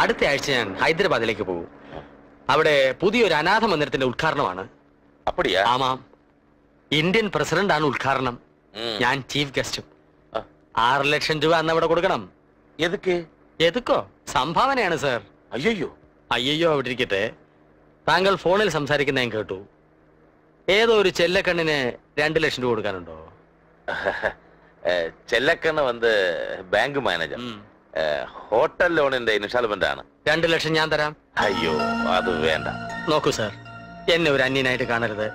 അടുത്ത ആഴ്ച ഞാൻ ഹൈദരാബാദിലേക്ക് പോകും അവിടെ പുതിയൊരു അനാഥ മന്ദിരത്തിന്റെ ഉദ്ഘാടനമാണ് அப்படியா ആമാം ഇന്ത്യൻ പ്രസിഡന്റ് ആണ് ഉദ്ഘാടനം ம். ഞാൻ ചീഫ് ഗസ്റ്റും ആ. ആറ് ലക്ഷം രൂപ അന്ന് അവിടെ കൊടുക്കണം எதுக்கு എതുക്കോ സംഭാവനയാണ് സർ ஐயோ അയ്യോ അവിടെ ഇരിക്കട്ടെ താങ്കൾ ഫോണിൽ സംസാരിക്കുന്ന ഞാൻ കേട്ടു ഏതോ ഒരു ചെല്ലക്കണ്ണിന് രണ്ട് ലക്ഷം രൂപ കൊടുക്കാനുണ്ടോ ചെല്ലക്കണ്ണ വന്ന് ബാങ്ക് മാനേജർ ഉം. ഹോട്ടൽ ലോണിന്റെ ഇൻസ്റ്റാൾമെന്റ് ആണ് രണ്ടു ലക്ഷം ഞാൻ തരാം. അയ്യോ അത് വേണ്ട. നോക്കൂ സാർ എന്നെ ഒരു അന്യനായിട്ട് കാണരുത്.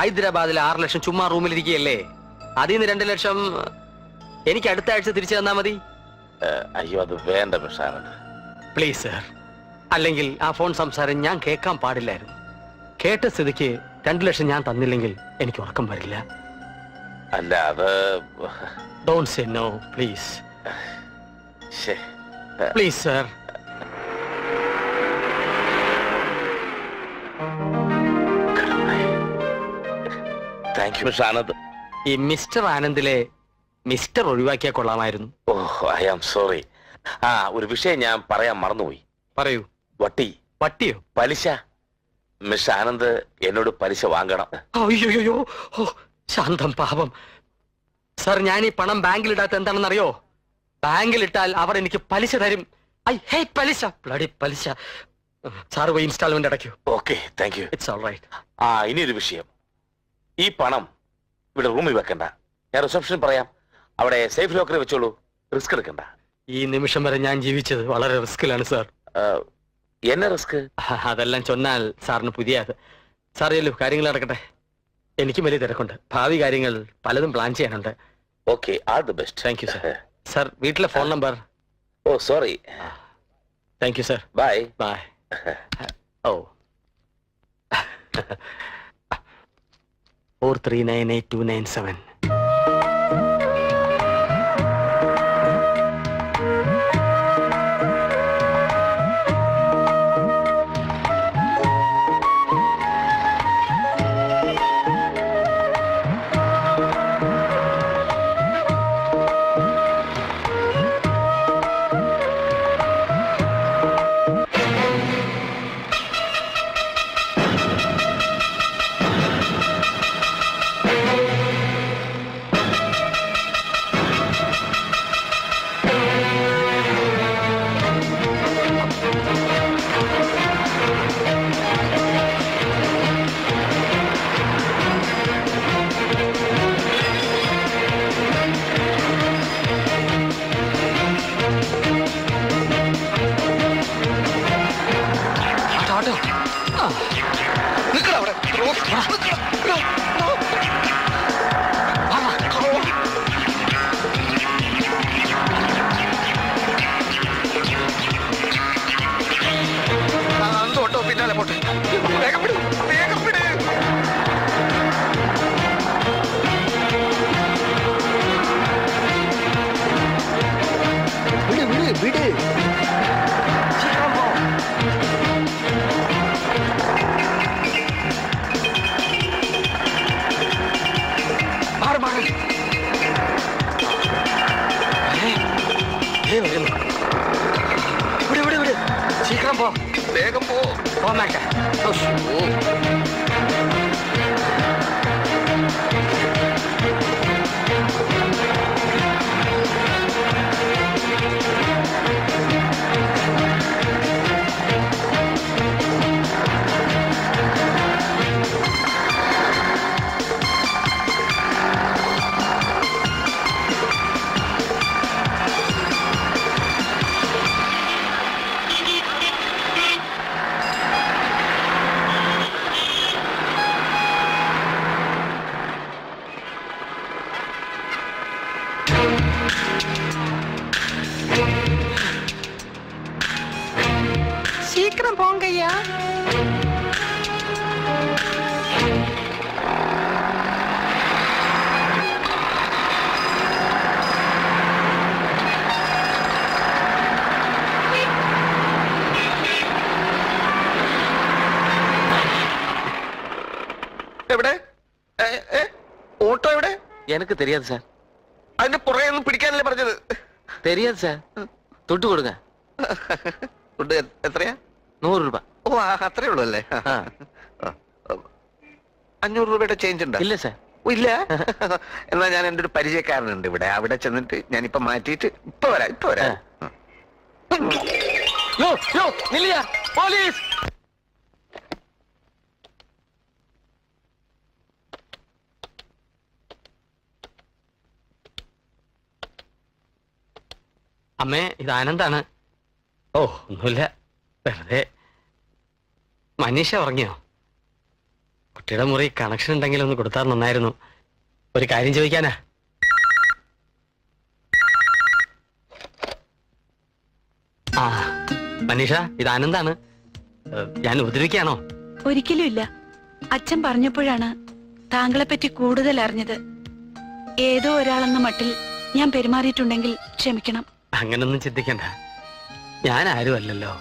ഹൈദരാബാദിൽ ആറ് ലക്ഷം ചുമ്മാ റൂമിലിരിക്കുകയല്ലേ? അതിൽ നിന്ന് രണ്ട് ലക്ഷം എനിക്ക് അടുത്ത ആഴ്ച തിരിച്ചു തന്നാ മതി. അയ്യോ അത് വേണ്ട പ്ലീസ് സർ അല്ലെങ്കിൽ ആ ഫോൺ സംസാരം ഞാൻ കേൾക്കാൻ പാടില്ലായിരുന്നു. കേട്ട സ്ഥിതിക്ക് രണ്ടു ലക്ഷം ഞാൻ തന്നില്ലെങ്കിൽ എനിക്ക് ഉറക്കം വരില്ല. അല്ല അത് don't say no please. Please sir thank you Anand. ഈ മിസ്റ്റർ ആനന്ദിലെ മിസ്റ്റർ ഒഴിവാക്കിയാൽ കൊള്ളാമായിരുന്നു. ഓ ഐ ആം സോറി ആ ഒരു വിഷയം ഞാൻ പറയാൻ മറന്നുപോയി. പറയൂ. വട്ടി. വട്ടിയോ? പലിശ. മിസ് ആനന്ദ് എന്നോട് പലിശ വാങ്ങണം. അയ്യോ ശാന്തം പാപം. സർ ഞാൻ ഈ പണം ബാങ്കിൽ ഇടാത്ത എന്താണെന്നറിയോ? ബാങ്കിൽ ഇട്ടാൽ അവർ എനിക്ക് പലിശ തരും. ഐ ഹേ പലിശ. ബ്ലഡി പലിശ. സാർ പോയി instalment അടയ്ക്കൂ. Okay thank you. It's all right ആ ഇനിയൊരു വിഷയം. ഈ പണം ഇവിടെ റൂമിൽ വെക്കണ്ട. ഞാൻ റിസപ്ഷൻ പറയാം. അവിടെ സേഫ് ലോക്കറിൽ വെച്ചോളൂ. റിസ്ക് എടുക്കണ്ട. ഈ നിമിഷം വരെ ഞാൻ ജീവിച്ചത് വളരെ റിസ്കിലാണ് സാർ. എന്നെ റിസ്ക്? അതെല്ലാം ചൊന്നാൽ സാറിന് പുതിയ സാർ ചെല്ലു കാര്യങ്ങൾ നടക്കട്ടെ. എനിക്കും വലിയ തിരക്കുണ്ട്. ഭാവി കാര്യങ്ങൾ പലതും പ്ലാൻ ചെയ്യാനുണ്ട്. Okay all the best. Thank you sir sir വീട്ടിലെ phone number oh sorry thank you sir bye bye oh four three nine eight two nine seven 那个不我买个好舒服 சீக்கிரம் போங்கய்யா എവിടെ ഏ, ഏ, ഓട്ടോ എവിടെ எனக்கு தெரியாது சார் അതിന്റെ പുറകെ ഒന്നും പിടിക്കാനല്ലേ പറഞ്ഞത് தெரியாது சார் துட்டு கொடுங்க ഫുഡ് എത്രയാ നൂറ് രൂപ. ഓ അത്രേ ഉള്ളൂ അല്ലേ. അഞ്ഞൂറ് രൂപയുടെ ചേഞ്ച് ഉണ്ടോ? ഇല്ല സാർ. ഓ, ഇല്ല? എന്നാ ഞാൻ എന്റെ ഒരു പരിചയക്കാരനുണ്ട് ഇവിടെ. അവിടെ ചെന്നിട്ട് ഞാനിപ്പോ മാറ്റിയിട്ട് ഇപ്പൊ വരാം ഇപ്പൊ വരാം. യോ യോ നില്ല പോലീസ്! അമ്മേ ഇത് ആനന്ദാണ്. ഓ ഒന്നുമില്ല. വെറുതെ മനീഷ ഉറങ്ങിയോ? കുട്ടിയുടെ മുറി കണക്ഷൻ ഉണ്ടെങ്കിൽ ഒന്ന് കൊടുത്താൽ നന്നായിരുന്നു. ഒരു കാര്യം ചോദിക്കാനാ. ആ മനീഷ ഇത് ആനന്ദാണ്. ഞാൻ ഉപദ്രവിക്കാണോ ഒരിക്കലും ഇല്ല. അച്ഛൻ പറഞ്ഞപ്പോഴാണ് താങ്കളെ പറ്റി കൂടുതൽ അറിഞ്ഞത്. ഏതോ ഒരാളെന്ന മട്ടിൽ ഞാൻ പെരുമാറിയിട്ടുണ്ടെങ്കിൽ ക്ഷമിക്കണം. അങ്ങനൊന്നും ചിന്തിക്കണ്ട. ഞാൻ ആരും അല്ലല്ലോ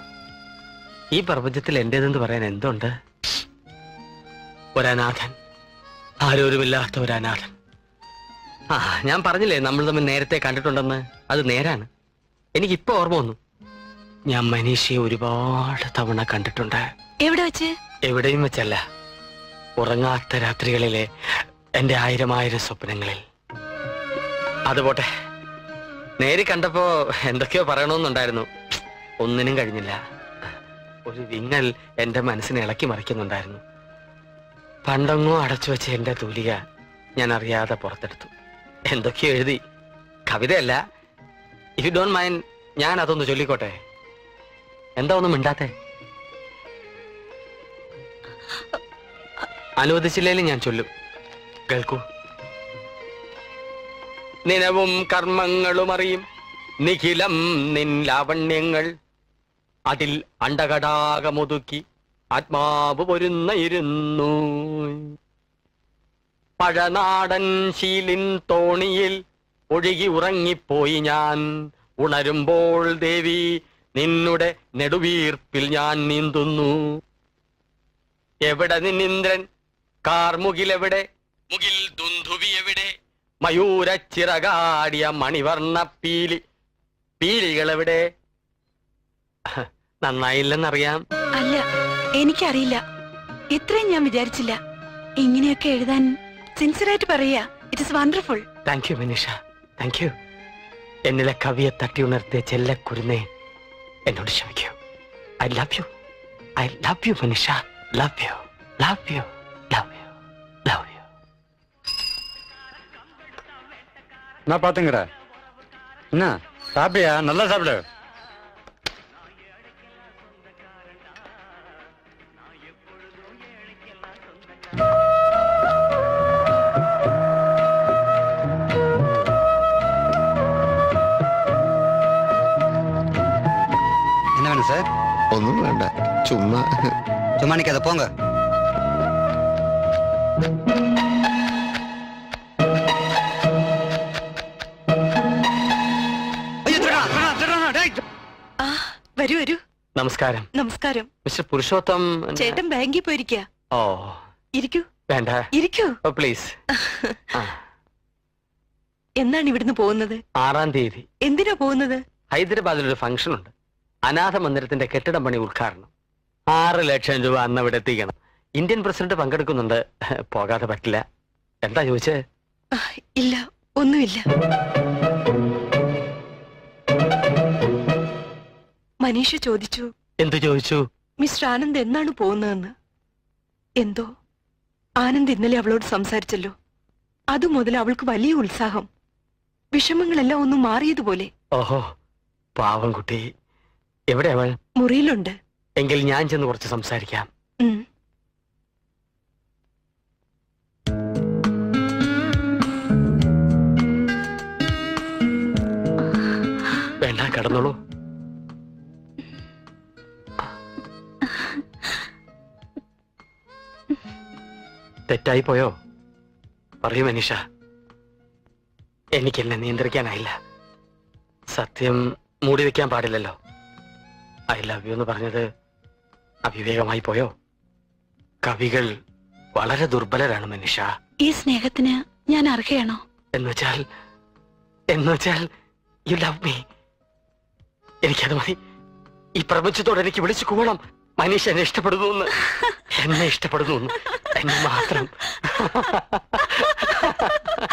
ഈ പ്രപഞ്ചത്തിൽ എന്റേതെന്ന് പറയാൻ എന്തുണ്ട്? ഒരനാഥൻ. ആരോരുമില്ലാത്ത ഒരനാഥൻ ആ ഞാൻ പറഞ്ഞില്ലേ നമ്മൾ തമ്മിൽ നേരത്തെ കണ്ടിട്ടുണ്ടെന്ന്? അത് നേരാണ്. എനിക്കിപ്പോ ഓർമ്മ വന്നു. ഞാൻ മനീഷയെ ഒരുപാട് തവണ കണ്ടിട്ടുണ്ട്. എവിടെ വെച്ച്? എവിടെയും വെച്ചല്ല. ഉറങ്ങാത്ത രാത്രികളിലെ എന്റെ ആയിരം ആയിരം സ്വപ്നങ്ങളിൽ. അതുപോട്ടെ നേരി കണ്ടപ്പോ എന്തൊക്കെയോ പറയണമെന്നുണ്ടായിരുന്നു. ഒന്നിനും കഴിഞ്ഞില്ല. ഒരു വിങ്ങൽ എന്റെ മനസ്സിനെ ഇളക്കി മറിക്കുന്നുണ്ടായിരുന്നു. പണ്ടങ്ങോ അടച്ചു വെച്ച എന്റെ തൂലിക ഞാൻ അറിയാതെ പുറത്തെടുത്തു. എന്തൊക്കെയോ എഴുതി. കവിതയല്ല. ഇഫ് യു ഡോണ്ട് മൈൻഡ് ഞാൻ അതൊന്ന് ചൊല്ലിക്കോട്ടെ? എന്താ ഒന്നും മിണ്ടാത്തെ? അനുവദിച്ചില്ലേലും ഞാൻ ചൊല്ലും. കേൾക്കൂ. നിലവും കർമ്മങ്ങളും അറിയും. നിഖിലം നിൻ ലാവണ്യങ്ങൾ അതിൽ അണ്ടകടാകമൊതുക്കി ആത്മാവ് പൊരുന്ന ഇരുന്നു. പഴനാടൻ ശീലിൻ തോണിയിൽ ഒഴുകി ഉറങ്ങിപ്പോയി ഞാൻ. ഉണരുമ്പോൾ ദേവി നിന്നുടെ നെടുവീർപ്പിൽ ഞാൻ നീന്തുന്നു. എവിടെ നിന്നിന്ദ്രൻ? കാർമുകിലെവിടെ? മുകിൽ ദുന്ധുവി എവിടെ മയൂരച്ചിറകാടിയ മണിവർണ പീലി പീലികളെവിടെ? നന്നായില്ലെന്നറിയാം അല്ല എനിക്കറിയില്ല ഇത്രയും ഞാൻ വിചാരിച്ചില്ല ഇങ്ങനെയൊക്കെ എഴുതാൻ സിൻസിയറായിട്ട് പറയാ it is wonderful thank you Minisha thank you എന്നിലെ കവിയെ തട്ടി ഉണർത്തിയ ചെല്ലക്കുരുന്നേ എന്നോട് ക്ഷമിക്കൂ I love you I love you Minisha love you love you love you love you நான் பாத்துங்கடா என்ன சாப்பிட்டியா நல்லா சாப்பிடு என்ன வேணும் சார் ഒന്നും വേണ്ട ചുമ്മാ சும்மா நிக்காத போங்க ஐயோ, திருடா, திருடா, திருடா, டேய். ആ വരൂ വരൂ നമസ്കാരം നമസ്കാരം മിസ്റ്റർ പുരുഷോത്തം ചേട്ടൻ ബാങ്കിൽ പോയിരിക്കുക ഓ ഇരിക്കൂ വേണ്ട ഇരിക്കൂ ഓ പ്ലീസ് ആ എന്നാണ് ഇവിടുന്ന് പോകുന്നത് ആറാം തീയതി എന്തിനാ പോകുന്നത് ഹൈദരാബാദിൽ ഒരു ഫംഗ്ഷൻ ഉണ്ട് അനാഥ മന്ദിരത്തിന്റെ കെട്ടിടം പണി ഉദ്ഘാടനം. ആറ് ലക്ഷം രൂപ അന്ന് അവിടെ എത്തിക്കണം. ഇന്ത്യൻ പ്രസിഡന്റ് പങ്കെടുക്കുന്നുണ്ട്. പോകാതെ പറ്റില്ല. എന്താ ചോദിച്ചേ? ഇല്ല ഒന്നുമില്ല. മനീഷ ചോദിച്ചു എന്തു ചോദിച്ചു? മിസ്റ്റർ ആനന്ദ് എന്നാണ് പോകുന്നതെന്ന്? എന്തോ? ആനന്ദ് ഇന്നലെ അവളോട് സംസാരിച്ചല്ലോ. അതുമുതൽ അവൾക്ക് വലിയ ഉത്സാഹം. വിഷമങ്ങളെല്ലാം ഒന്ന് മാറിയതുപോലെ. ഓഹോ പാവം കുട്ടി. എവിടെ അവൾ? മുറിയിലുണ്ട്. എങ്കിൽ ഞാൻ ചെന്ന് കുറച്ച് സംസാരിക്കാം. വേണ്ട കടന്നോളൂ. തെറ്റായി പോയോ? പറയൂ മനീഷ. എനിക്കെന്നെ നിയന്ത്രിക്കാനായില്ല. സത്യം മൂടി വെക്കാൻ പാടില്ലല്ലോ. ഐ ലവ് യു എന്ന് പറഞ്ഞത് അവിവേകമായി പോയോ? കവികൾ വളരെ ദുർബലരാണ് മനുഷ ഈ സ്നേഹത്തിന് ഞാൻ അർഹയാണോ? എന്നുവെച്ചാൽ എന്നുവെച്ചാൽ യു ലവ് മീ എനിക്കത് മതി. ഈ പ്രപഞ്ചത്തോട് എനിക്ക് വിളിച്ചു കൂവണം. മനീഷ് എന്നെ ഇഷ്ടപ്പെടുന്നു എന്ന്. എന്നെ ഇഷ്ടപ്പെടുന്നു എന്നെ മാത്രം.